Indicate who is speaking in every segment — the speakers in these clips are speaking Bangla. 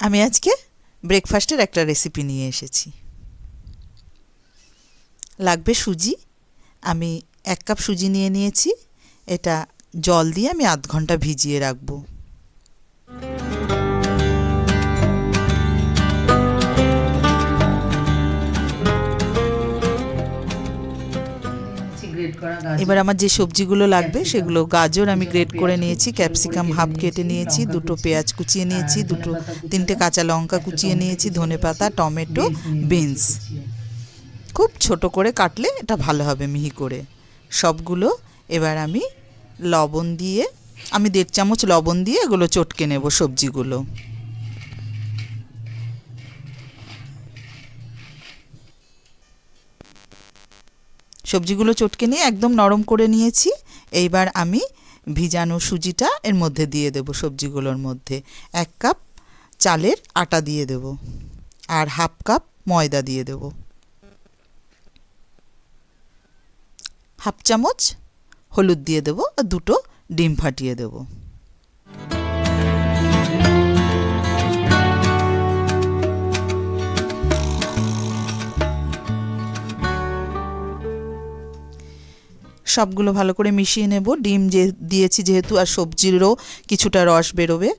Speaker 1: আমি আজকে ব্রেকফাস্টের একটা রেসিপি নিয়ে এসেছি। লাগবে সুজি। আমি এক কাপ সুজি নিয়ে নিয়েছি। এটা জল দিয়ে আমি আধ ঘণ্টা ভিজিয়ে রাখব। এবার আমার যে সবজিগুলো লাগবে সেগুলো গাজর আমি গ্রেট করে নিয়েছি ক্যাপসিকাম হাফ কেটে নিয়েছি দুটো পেঁয়াজ কুচিয়ে নিয়েছি দুটো তিনটে কাঁচা লঙ্কা কুচিয়ে নিয়েছি ধনেপাতা টমেটো বিনস। খুব ছোট করে কাটলে এটা ভালো হবে মিহি করে। সবগুলো এবার আমি লবণ দিয়ে আমি দেড় চামচ লবণ দিয়ে এগুলো চটকে নেব সবজিগুলো। সবজিগুলো চটকে নিয়ে একদম নরম করে নিয়েছি। এইবার আমি ভিজানো সুজিটা এর মধ্যে দিয়ে দেব সবজিগুলোর মধ্যে। এক কাপ চালের আটা দিয়ে দেব আর হাফ কাপ ময়দা দিয়ে দেব। হাফ চামচ হলুদ দিয়ে দেব আর দুটো ডিম ফাটিয়ে দেবো। সবগুলো ভালো করে মিশিয়ে নেব। ডিম যে দিয়েছি যেহেতু আর সবজিরও কিছুটা রস বেরোবে।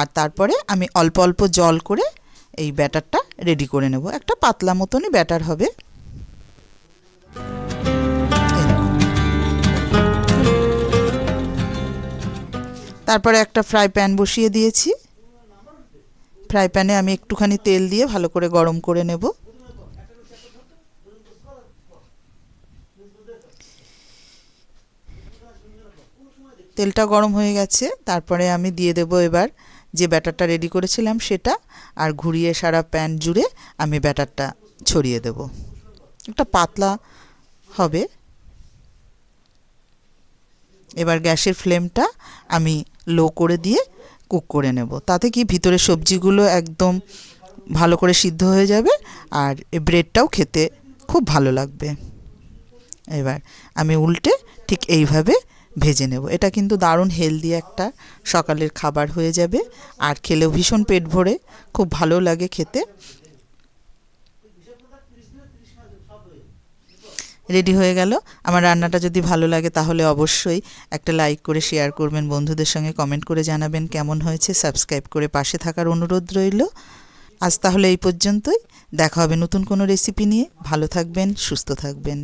Speaker 1: আর তারপরে আমি অল্প অল্প জল করে এই ব্যাটারটা রেডি করে নেব। একটা পাতলা মতনই ব্যাটার হবে। তারপরে একটা ফ্রাই প্যান বসিয়ে দিয়েছি। ফ্রাই প্যানে আমি একটুখানি তেল দিয়ে ভালো করে গরম করে নেব। তেলটা গরম হয়ে গেছে, তারপরে আমি দিয়ে দেব এবার যে ব্যাটারটা রেডি করেছিলাম সেটা, আর ঘুরিয়ে সারা প্যান জুড়ে আমি ব্যাটারটা ছড়িয়ে দেব। একটা পাতলা হবে। এবার গ্যাসের ফ্লেমটা আমি লো করে দিয়ে কুক করে নেব। তাতে কি ভিতরে সবজিগুলো একদম ভালো করে সিদ্ধ হয়ে যাবে, আর ব্রেডটাও খেতে খুব ভালো লাগবে। এবার আমি উল্টে ঠিক এইভাবে ভেজে নেব। এটা কিন্তু দারুণ হেলদি একটা সকালের খাবার হয়ে যাবে। আর খেলেও ভীষণ পেট ভরে, খুব ভালো লাগে খেতে। রেডি হয়ে গেল। আমার রান্নাটা যদি ভালো লাগে তাহলে অবশ্যই একটা লাইক করে শেয়ার করবেন। বন্ধুদের সঙ্গে কমেন্ট করে জানাবেন কেমন হয়েছে। সাবস্ক্রাইব করে পাশে থাকার অনুরোধ রইল। আজ তাহলে এই পর্যন্তই। দেখা হবে নতুন কোনো রেসিপি নিয়ে। ভালো থাকবেন, সুস্থ থাকবেন।